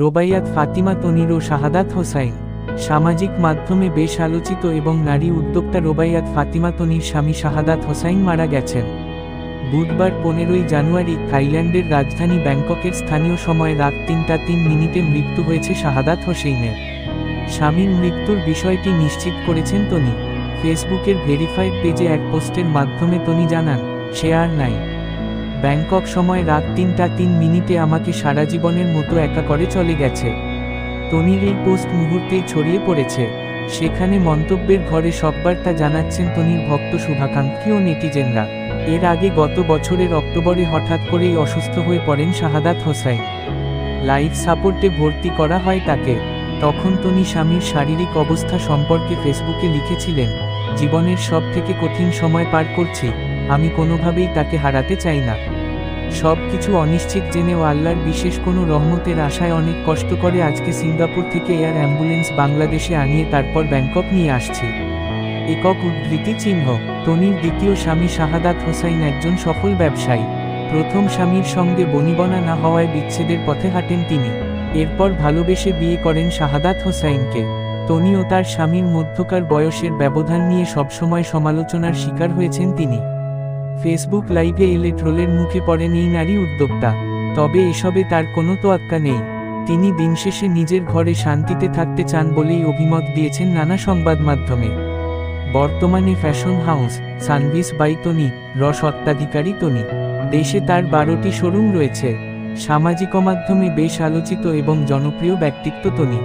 রোবাইয়াত ফাতিমা তনির ও শাহাদাত হোসাইন, সামাজিক মাধ্যমে বেশ আলোচিত এবং নারী উদ্যোক্তা রোবাইয়াত ফাতিমা তনির স্বামী শাহাদাত হোসাইন মারা গেছেন। বুধবার পনেরোই জানুয়ারি থাইল্যান্ডের রাজধানী ব্যাংককের স্থানীয় সময় রাত তিনটা তিন মিনিটে মৃত্যু হয়েছে শাহাদাত হোসেইনের। স্বামীর মৃত্যুর বিষয়টি নিশ্চিত করেছেন তনি। ফেসবুকের ভেরিফাইড পেজে এক পোস্টের মাধ্যমে তনি জানান, সে আর নাই। ব্যাংকক সময় রাত তিনটা তিন মিনিটে আমাকে সারা জীবনের মতো একা করে চলে গেছে। তনির এই পোস্ট মুহূর্তেই ছড়িয়ে পড়েছে। সেখানে মন্তব্যের ঘরে সববার তা জানাচ্ছেন তনির ভক্ত শুভাকাঙ্ক্ষী ও নেটিজেনরা। এর আগে গত বছরের অক্টোবরে হঠাৎ করেই অসুস্থ হয়ে পড়েন শাহাদাত হোসাইন। লাইফ সাপোর্টে ভর্তি করা হয় তাকে। তখন তনি স্বামীর শারীরিক অবস্থা সম্পর্কে ফেসবুকে লিখেছিলেন, জীবনের সব থেকে কঠিন সময় পার করছি। আমি কোনোভাবেই তাকে হারাতে চাই না। সব কিছু অনিশ্চিত জেনেও আল্লাহর বিশেষ কোনো রহমতের আশায় অনেক কষ্ট করে আজকে সিঙ্গাপুর থেকে এয়ার অ্যাম্বুলেন্স বাংলাদেশে আনিয়ে তারপর ব্যাংকক নিয়ে আসছি। একক উদ্ধৃতি চিহ্ন, তনির দ্বিতীয় স্বামী শাহাদাত হোসাইন একজন সফল ব্যবসায়ী। প্রথম স্বামীর সঙ্গে বনিবনা না হওয়ায় বিচ্ছেদের পথে হাঁটেন তিনি। এরপর ভালোবেসে বিয়ে করেন শাহাদাত হোসাইনকে। তনি ও তার স্বামীর মধ্যকার বয়সের ব্যবধান নিয়ে সবসময় সমালোচনার শিকার হয়েছেন তিনি। ফেসবুক লাইভে এলে ট্রোলের মুখে পড়েন এই নারী উদ্যোক্তা। তবে এসবে তার কোনো তোয়াক্কা নেই। তিনি দিন শেষে নিজের ঘরে শান্তিতে থাকতে চান বলেই অভিমত দিয়েছেন নানা সংবাদ মাধ্যমে। বর্তমানে fashion house Sanvees by Toni রস অত্যাধিকারী তনি দেশে তার বারোটি শোরুম রয়েছে। সামাজিক মাধ্যমে বেশ আলোচিত এবং জনপ্রিয় ব্যক্তিত্ব তনি